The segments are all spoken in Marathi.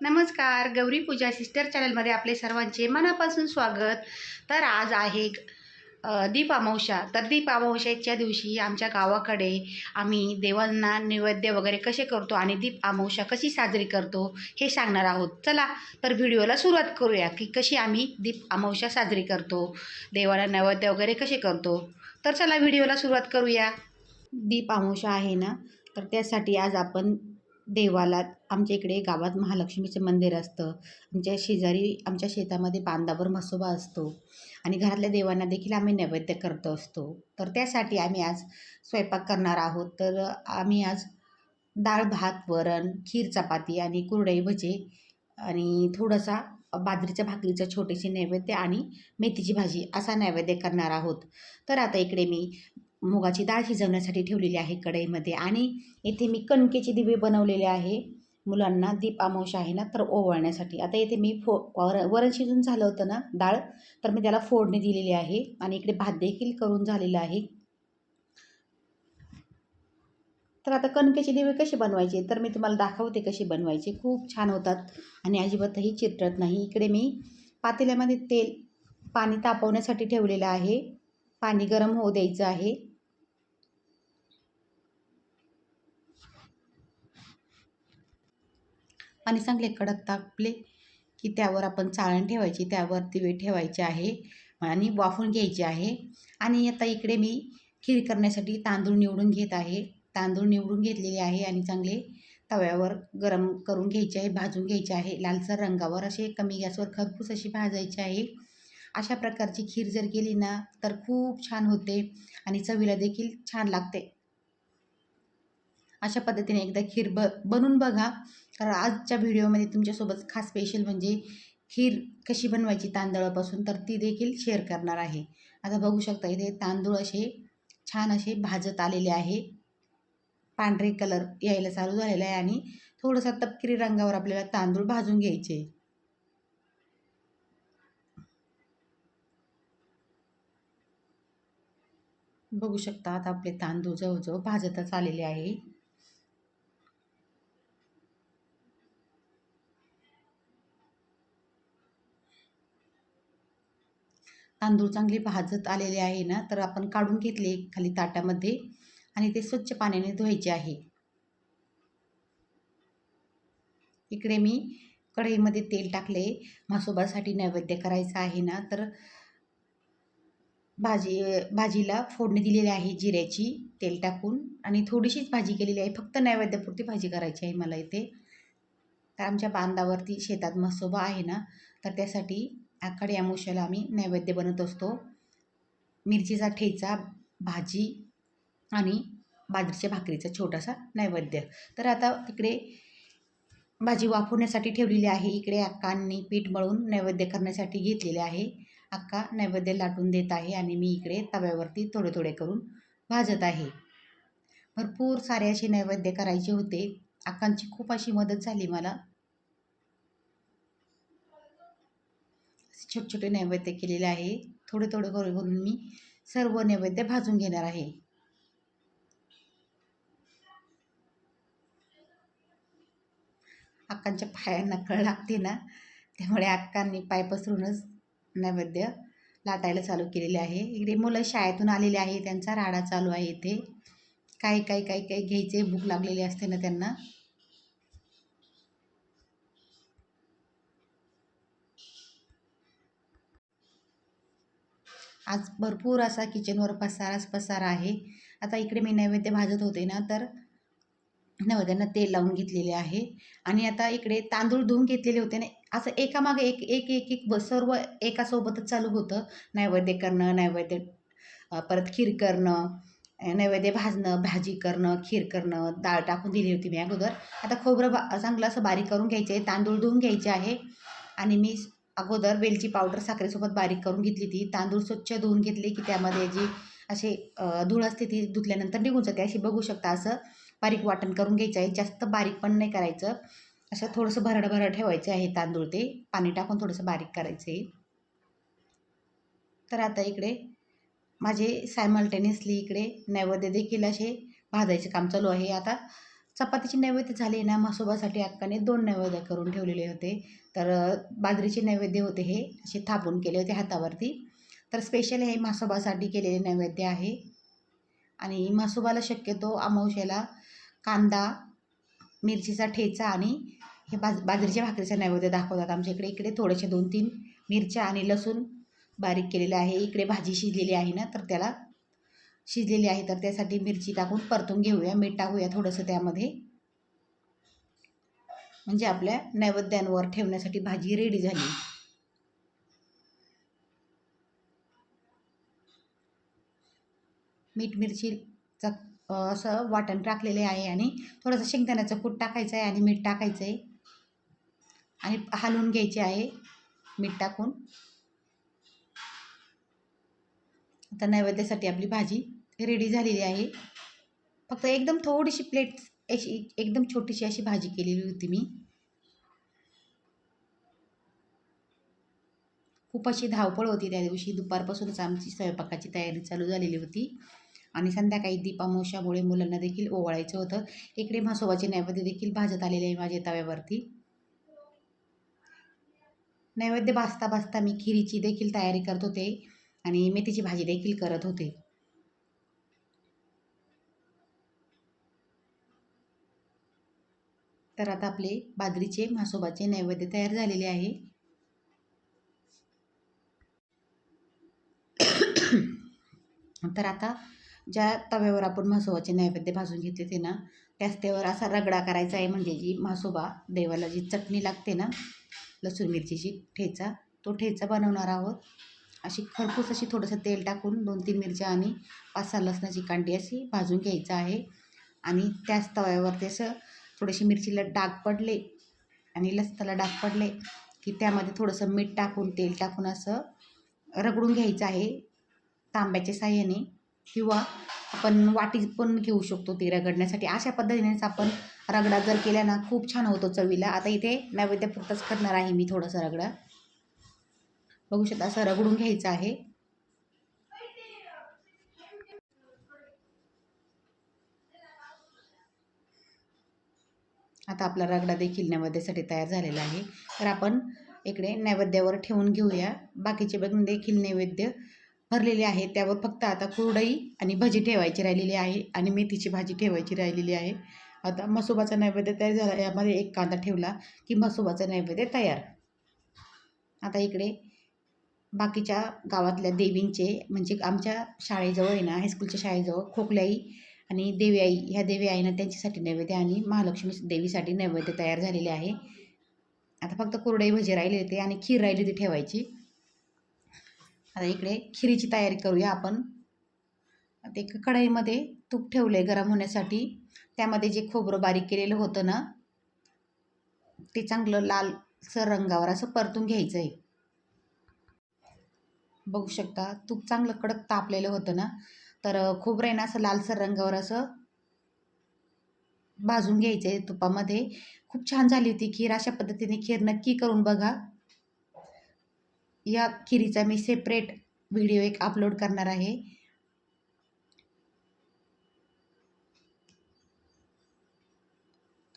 नमस्कार गौरी पूजा सिस्टर चॅनलमध्ये आपले सर्वांचे मनापासून स्वागत. तर आज आहे दीप अमावशा तर दीप अमावस्याच्या दिवशी आमच्या गावाकडे आम्ही देवांना नैवेद्य वगैरे कसे करतो आणि दीप अमावशा कशी साजरी करतो हे सांगणार आहोत. चला तर व्हिडिओला सुरुवात करूया की कशी आम्ही दीप अमावस्या साजरी करतो देवाला नैवेद्य वगैरे कसे करतो. तर चला व्हिडिओला सुरुवात करूया. दीप अमावस्या आहे ना तर त्यासाठी आज आपण देवाला आमच्या इकडे गावात महालक्ष्मीचं मंदिर असतं. आमच्या शेजारी आमच्या शेतामध्ये बांधावर म्हसोबा असतो. आणि घरातल्या देवांना देखील आम्ही नैवेद्य करत असतो. तर त्यासाठी आम्ही आज स्वयंपाक करणार आहोत. तर आम्ही आज डाळ भात वरण खीर चपाती आणि कुरडई भजे आणि थोडासा बाजरीच्या भाकरीचं छोटेसे नैवेद्य आणि मेथीची भाजी असा नैवेद्य करणार आहोत. तर आता इकडे मी मुगाची डाळ शिजवण्यासाठी ठेवलेली आहे कढईमध्ये. आणि इथे मी कणकेचे दिवे बनवलेले आहे. मुलांना दीप आहे ना तर ओवाळण्यासाठी. आता इथे मी फो वर वरण शिजून झालं होतं ना डाळ तर मी त्याला फोडणी दिलेली आहे. आणि इकडे भात देखील करून झालेला आहे. तर आता कणकेचे दिवे कसे बनवायचे? तर मी तुम्हाला दाखवते कसे बनवायचे. खूप छान होतात. आणि अजिबातही चिरटत नाही. इकडे मी पातेल्यामध्ये तेल पाणी तापवण्यासाठी ठेवलेलं आहे. पाणी गरम होऊ द्यायचं आहे. आणि चांगले कडक तापले की त्यावर आपण चाळण ठेवायची त्यावर दिवे ठेवायचे आहे आणि वाफून घ्यायचे आहे. आणि आता इकडे मी खीर करण्यासाठी तांदूळ निवडून घेत आहे. तांदूळ निवडून घेतलेले आहे आणि चांगले तव्यावर गरम करून घ्यायचे आहे भाजून घ्यायचे आहे. लालसर रंगावर असे कमी गॅसवर खरपूस अशी भाजायची आहे. अशा प्रकारची खीर जर केली ना तर खूप छान होते आणि चवीला देखील छान लागते. अशा पद्धतीने एकदा खीर ब बनवून बघा. कारण आजच्या व्हिडिओमध्ये तुमच्यासोबत खास स्पेशल म्हणजे खीर कशी बनवायची तांदळापासून तर ती देखील शेअर करणार आहे. आता बघू शकता इथे तांदूळ असे छान असे भाजत आलेले आहे. पांढरे कलर यायला चालू झालेला आहे आणि थोडंसं तपकिरी रंगावर आपल्याला तांदूळ भाजून घ्यायचे. बघू शकता आता आपले तांदूळ जवळजवळ भाजतच आलेले आहे. तांदूळ चांगले भाजत आलेले आहे ना तर आपण काढून घेतले खाली ताटामध्ये आणि ते स्वच्छ पाण्याने धुवायचे आहे. इकडे मी कढईमध्ये तेल टाकले. मासोबासाठी नैवेद्य करायचं आहे ना तर भाजी भाजीला फोडणी दिलेली आहे जिऱ्याची तेल टाकून. आणि थोडीशीच भाजी केलेली आहे फक्त नैवेद्यापुरती भाजी करायची आहे मला इथे. तर आमच्या बांधावरती शेतात मसोबा आहे ना तर त्यासाठी आखाडी अमावस्याला आम्ही नैवेद्य बनवत असतो. मिरचीचा ठेचा भाजी आणि बाजरीच्या भाकरीचा छोटासा नैवेद्य. तर आता इकडे भाजी वाफवण्यासाठी ठेवलेली आहे. इकडे अक्कांनी पीठ मळून नैवेद्य करण्यासाठी घेतलेले आहे. अक्का नैवेद्य लाटून देत आहे आणि मी इकडे तव्यावरती थोडे थोडे करून भाजत आहे. भरपूर सारे असे नैवेद्य करायचे होते. अक्कांची खूप अशी मदत झाली मला. छोटे छोटे नैवेद्य केलेले आहे. थोडे थोडे करून करून मी सर्व नैवेद्य भाजून घेणार आहे. अक्कांच्या पायांना कळ लागते ना त्यामुळे अक्कांनी पाय पसरूनच नैवेद्य लाटायला चालू केलेले आहे. इकडे मुलं शाळेतून आलेले आहे त्यांचा राडा चालू आहे इथे. काही काही काही काही घ्यायचे भूक लागलेली असते ना त्यांना. आज भरपूर असा किचनवर पसाराच पसारा आहे. आता इकडे मी नैवेद्य भाजत होते ना तर नैवेद्यांना तेल लावून घेतलेले आहे. आणि आता इकडे तांदूळ धुवून घेतलेले होते ना असं एकामागे एक एक एक एक सर्व एकासोबतच चालू होतं. नैवेद्य करणं नैवेद्य परत खीर करणं नैवेद्य भाजणं भाजी करणं खीर करणं डाळ टाकून दिली होती मी अगोदर. आता खोबरं बा चांगलं असं बारीक करून घ्यायचे आहे तांदूळ धुवून घ्यायचे आहे. आणि मी अगोदर वेलची पावडर साखरेसोबत बारीक करून घेतली ती तांदूळ स्वच्छ धुवून घेतले की त्यामध्ये जी असे धूळ असते ती धुतल्यानंतर निघून जाते. अशी बघू शकता असं बारीक वाटण करून घ्यायचं आहे. जास्त बारीक पण नाही करायचं. असं थोडंसं भरड भरड ठेवायचं आहे तांदूळ ते. पाणी टाकून थोडंसं बारीक करायचं आहे तर आता इकडे माझे सायमल्टेनियसली इकडे नैवेद्य देखील असे भाजायचे काम चालू आहे. आता चपातीचे नैवेद्य झाले ना म्हसोबासाठी अक्काने दोन नैवेद्य करून ठेवलेले होते. तर बाजरीचे नैवेद्य होते हे असे थापून केले होते हातावरती. तर स्पेशल हे म्हसोबासाठी केलेले नैवेद्य आहे. आणि म्हसोबाला शक्यतो अमावश्याला कांदा मिरचीचा ठेचा आणि हे बाज बाजरीच्या भाकरीचा नैवेद्य दाखवतात आमच्या इकडे इकडे थोडेसे दोन तीन मिरच्या आणि लसूण बारीक केलेले आहे. इकडे भाजी शिजलेली आहे ना तर त्याला शिजलेली आहे तर त्यासाठी मिरची टाकून परतून घेऊया मीठ टाकूया थोडंसं त्यामध्ये. म्हणजे आपल्या नैवेद्यांवर ठेवण्यासाठी भाजी रेडी झाली. मीठ मिरचीचा असं वाटण टाकलेले आहे आणि थोडंसं शेंगदाण्याचं कूट टाकायचं आहे आणि मीठ टाकायचं आहे. आणि हलवून घ्यायचे आहे मीठ टाकून. आता नैवेद्यासाठी आपली भाजी रेडी झालेली आहे. फक्त एकदम थोडीशी प्लेट अशी एकदम छोटीशी अशी भाजी केलेली होती मी. खूप अशी धावपळ होती त्या दिवशी. दुपारपासूनच आमची स्वयंपाकाची तयारी चालू झालेली होती. आणि संध्याकाळी दीपामोशामुळे मुलांना देखील ओवाळायचं होतं. इकडे म्हसोबाचे नैवेद्य देखील भाजत आलेले आहे माझ्या तव्यावरती. नैवेद्य भाजता भाजता मी खिरीची देखील तयारी करत होते. आणि मेथीची भाजी देखील करत होते. तर आता आपले बाजरीचे म्हासोबाचे नैवेद्य तयार झालेले आहे. तर आता ज्या तव्यावर आपण म्हासोबाचे नैवेद्य भाजून घेतले ते ना त्याच त्यावर असा रगडा करायचा आहे म्हणजे जी म्हासोबा देवाला जी चटणी लागते ना लसूण मिरचीची ठेचा तो ठेचा बनवणार आहोत. अशी खरपूस अशी थोडंसं तेल टाकून दोन तीन मिरच्या आणि पाच सहा लसणाची कांडी अशी भाजून घ्यायचं आहे. आणि त्याच तव्यावरती असं थोडेसे मिरचीला डाग पडले आणि लसणाला डाग पडले की त्यामध्ये थोडंसं मीठ टाकून तेल टाकून असं रगडून घ्यायचं आहे तांब्याच्या साह्याने किंवा आपण वाटी पण घेऊ शकतो ते रगडण्यासाठी. अशा पद्धतीनेच आपण रगडा जर केला ना खूप छान होतो चवीला. आता इथे नैवेद्यापुरतंच करणार आहे मी थोडंसं रगडा. बघू शकता असं रगडून घ्यायचं आहे. आता आपला रगडा देखील नैवेद्यासाठी तयार झालेला आहे. तर आपण इकडे नैवेद्यावर ठेवून घेऊया. बाकीचे पण देखील नैवेद्य भरलेले आहे त्यावर फक्त आता कुरडई आणि भजी ठेवायची राहिलेली आहे आणि मेथीची भाजी ठेवायची राहिलेली आहे. आता मसोबाचा नैवेद्य तयार झाला. यामध्ये एक कांदा ठेवला की मसोबाचा नैवेद्य तयार. आता इकडे बाकीच्या गावातल्या देवींचे म्हणजे आमच्या शाळेजवळ आहे ना हायस्कूलच्या शाळेजवळ खोकल्याई आणि देवी आई ह्या देवी आईनं त्यांच्यासाठी नैवेद्य आणि महालक्ष्मी देवीसाठी नैवेद्य तयार झालेले आहे. आता फक्त कुरडई भजी राहिली होती आणि खीर राहिली होती ठेवायची. आता इकडे खिरीची तयारी करूया आपण. ते कढईमध्ये तूप ठेवलं आहे गरम होण्यासाठी. त्यामध्ये जे खोबरं बारीक केलेलं होतं ना ते चांगलं लालसर रंगावर असं परतून घ्यायचं आहे बघू शकता तूप चांगलं कडक तापलेलं होतं ना. तर खोबरं आहे ना असं लालसर रंगावर असं भाजून घ्यायचं आहे तुपामध्ये. खूप छान झाली होती खीर. अशा पद्धतीने खीर नक्की करून बघा. या खिरीचा मी सेपरेट व्हिडिओ एक अपलोड करणार आहे.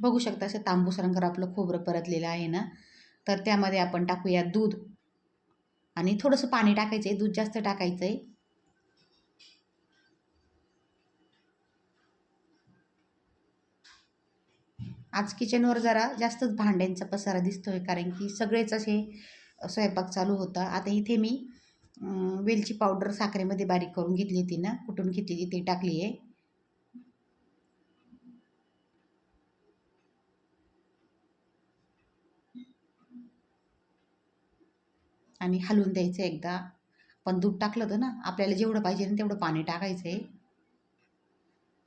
बघू शकता असं तांबूस रंगावर आपलं खोबरं परतलेलं आहे ना. तर त्यामध्ये आपण टाकूया दूध. आणि थोडंसं पाणी टाकायचं आहे दूध जास्त टाकायचं आहे आज किचनवर जरा जास्तच भांड्यांचा पसारा दिसतोय कारण की सगळेच असे स्वयंपाक चालू होता. आता इथे मी वेलची पावडर साखरेमध्ये बारीक करून घेतली होती ना कुठून घेतली ती टाकली आहे. आणि हलवून द्यायचं एकदा. पण दूध टाकलं होतं ना आपल्याला जेवढं पाहिजे ना तेवढं पाणी टाकायचं आहे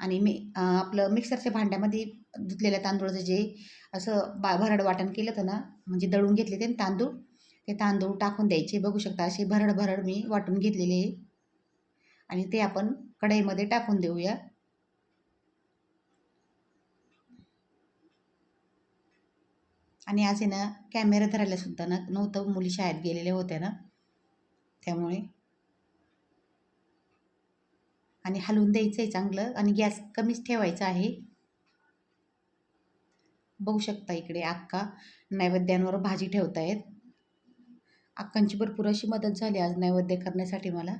आणि मी आपलं मिक्सरच्या भांड्यामध्ये धुतलेल्या तांदूळाचं जे असं बा भरड वाटण केलं होतं ना म्हणजे दळून घेतले ते तांदूळ ते तांदूळ टाकून द्यायचे. बघू शकता असे भरड भरड मी वाटून घेतलेले आहे. आणि ते आपण कढईमध्ये टाकून देऊया. आणि आज आहे ना कॅमेरा धरायला सुद्धा ना नव्हतं. मुली शाळेत गेलेल्या होत्या ना त्यामुळे आणि हलवून द्यायचं आहे चांगलं आणि गॅस कमीच ठेवायचा आहे. बघू शकता इकडे अक्का नैवेद्यांवर भाजी ठेवतायत. अक्कांची भरपूर अशी मदत झाली आज नैवेद्य करण्यासाठी मला.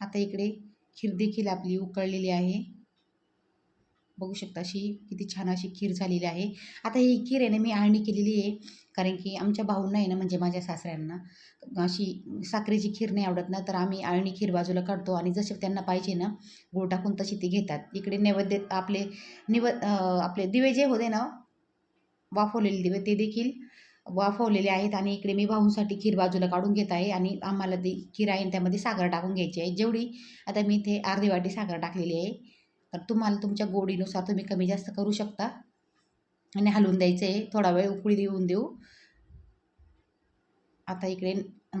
आता इकडे खीर देखील आपली उकळलेली आहे. बघू शकता अशी किती छान अशी खीर झालेली आहे. आता ही खीर आहे ना मी आळणी केलेली आहे. कारण की आमच्या भाऊंना आहे ना म्हणजे माझ्या सासऱ्यांना अशी साखरेची खीर नाही आवडत ना तर आम्ही आळणी खीर बाजूला काढतो आणि जसे त्यांना पाहिजे ना गूळ टाकून तशी ती घेतात. इकडे नैवेद्य आपले निव आपले दिवे जे होते ना वाफवलेले दिवे ते देखील वाफवलेले आहेत आणि इकडे मी भाऊंसाठी खीर बाजूला काढून घेत आहे आणि आम्हाला ती खीर आहे त्यामध्ये साखर टाकून घ्यायची आहे. जेवढी आता मी इथे अर्धी वाटी साखर टाकलेली आहे. तर तुम्हाला तुमच्या गोडीनुसार तुम्ही कमी जास्त करू शकता. आणि हलवून द्यायचं आहे थोडा वेळ उकळी देऊन देऊ. आता इकडे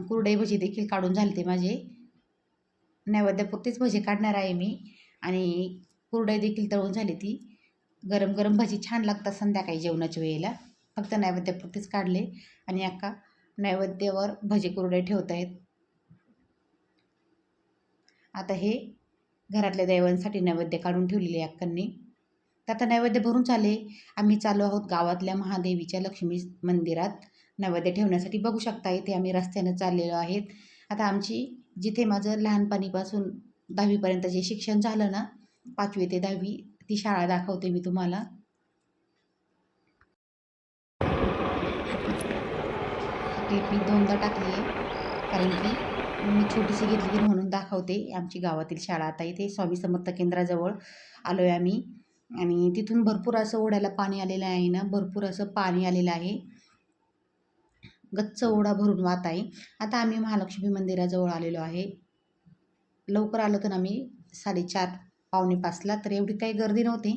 कुरडई भजी देखील काढून झाले ते माझे. नैवेद्यापुरतीच भजी काढणार आहे मी. आणि कुरडई देखील तळून झाली ती. गरम गरम भजी छान लागतात संध्याकाळी जेवणाच्या वेळेला. फक्त नैवेद्यापुरतीच काढले. आणि अक्का नैवेद्यावर भजी कुरडे ठेवत आहेत. आता हे घरातल्या दैवांसाठी नैवेद्य काढून ठेवलेले आहे अक्कांनी तर आता नैवेद्य भरून चाले. आम्ही चालू आहोत गावातल्या महादेवीच्या लक्ष्मी मंदिरात. नैवेद्य ठेवण्यासाठी बघू शकता इथे आम्ही रस्त्यानं चाललेलो आहेत. आता आमची जिथे माझं लहानपणीपासून दहावीपर्यंत जे शिक्षण झालं ना पाचवी ते दहावी ती शाळा दाखवते मी तुम्हाला. टेपी मी दोनदा टाकली. आहे कारण की मी छोटीशी घेतली म्हणून दाखवते. आमची गावातील शाळा आता इथे स्वामी समर्थ केंद्राजवळ आलो आहे आम्ही. आणि तिथून भरपूर असं ओढ्याला पाणी आलेलं आहे ना भरपूर असं पाणी आलेलं आहे. गच्च ओढा भरून वाहत आहे. आता आम्ही महालक्ष्मी मंदिराजवळ आलेलो आहे. लवकर आलो तर आम्ही साडेचार पावणे पाचला तर एवढी काही गर्दी नव्हती.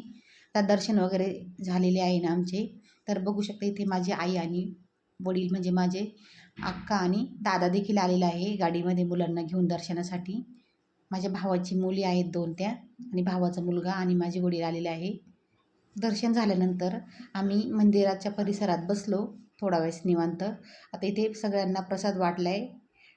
आता दर्शन वगैरे झालेले आहे ना आमचे. तर बघू शकता इथे माझी आई आणि वडील म्हणजे माझे अक्का आणि दादा देखील आलेला आहे गाडीमध्ये मुलांना घेऊन दर्शनासाठी. माझ्या भावाची मुली आहेत दोन त्या आणि भावाचा मुलगा आणि माझे वडील आलेले आहे. दर्शन झाल्यानंतर आम्ही मंदिराच्या परिसरात बसलो थोडा वेळेस निवांत. आता इथे सगळ्यांना प्रसाद वाटला आहे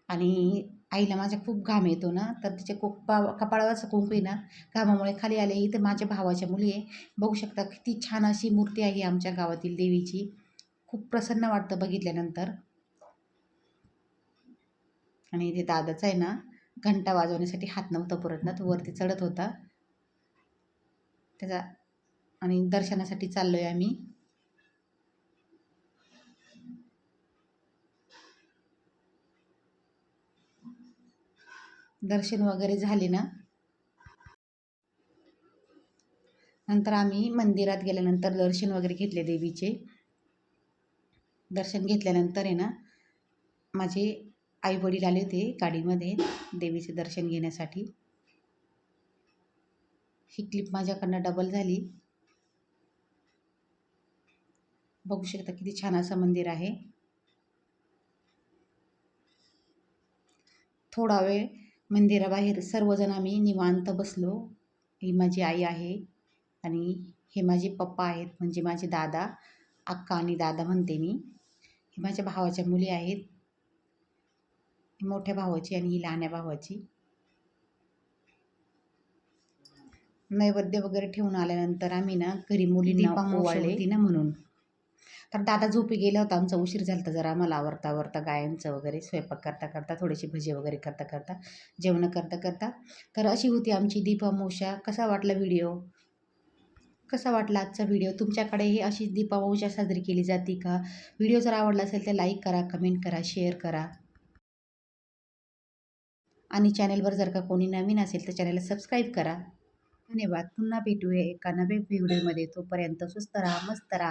आणि आईला माझ्या खूप घाम येतो ना तर तिच्या कोपा कपाळावरचं कुंकू आहे ना घामामुळे खाली आले. इथं माझ्या भावाच्या मुली आहे. बघू शकता किती छान अशी मूर्ती आहे आमच्या गावातील देवीची. खूप प्रसन्न वाटतं बघितल्यानंतर. आणि इथे दादाचा आहे ना घंटा वाजवण्यासाठी हात नव्हता पुरत ना तो वरती चढत होता. त्याचा आणि दर्शनासाठी चाललो आहे आम्ही. दर्शन वगैरे झाले ना. नंतर आम्ही मंदिरात गेल्यानंतर दर्शन वगैरे घेतले देवीचे. दर्शन घेतल्यानंतर आहे ना माझे आई वडील आले होते गाडीमध्ये देवीचे दर्शन घेण्यासाठी. ही क्लिप माझ्याकडनं डबल झाली. बघू शकता किती छान असं मंदिर आहे. थोडा वेळ मंदिराबाहेर सर्वजण आम्ही निवांत बसलो. ही माझी आई आहे आणि हे माझे पप्पा आहेत म्हणजे माझे दादा अक्का आणि दादा म्हणते मी. माझ्या भावाच्या मुली आहेत. मोठ्या भावाची आणि ही लहान्या भावाची. नैवेद्य वगैरे ठेवून आल्यानंतर आम्ही ना घरी मुलींना होती ना म्हणून. तर दादा झोपी गेला होता. आमचा उशीर झाला होता जरा आम्हाला आवरता आवरता गायांचं वगैरे स्वयंपाक करता करता थोडेसे भजी वगैरे करता करता जेवणं करता करता. तर अशी होती आमची दीपामोशा कसा वाटला व्हिडिओ कसा वाटला आजचा व्हिडिओ? तुमच्याकडेही अशीच दीपावलीच्या साजरी केली जाते का? व्हिडिओ जर आवडला असेल तर लाईक करा कमेंट करा शेअर करा. आणि चॅनलवर जर का कोणी नवीन असेल तर चॅनेलला सबस्क्राईब करा. धन्यवाद. पुन्हा भेटूया एका नव्या व्हिडिओमध्ये तोपर्यंत सुस्त राहा मस्त राहा.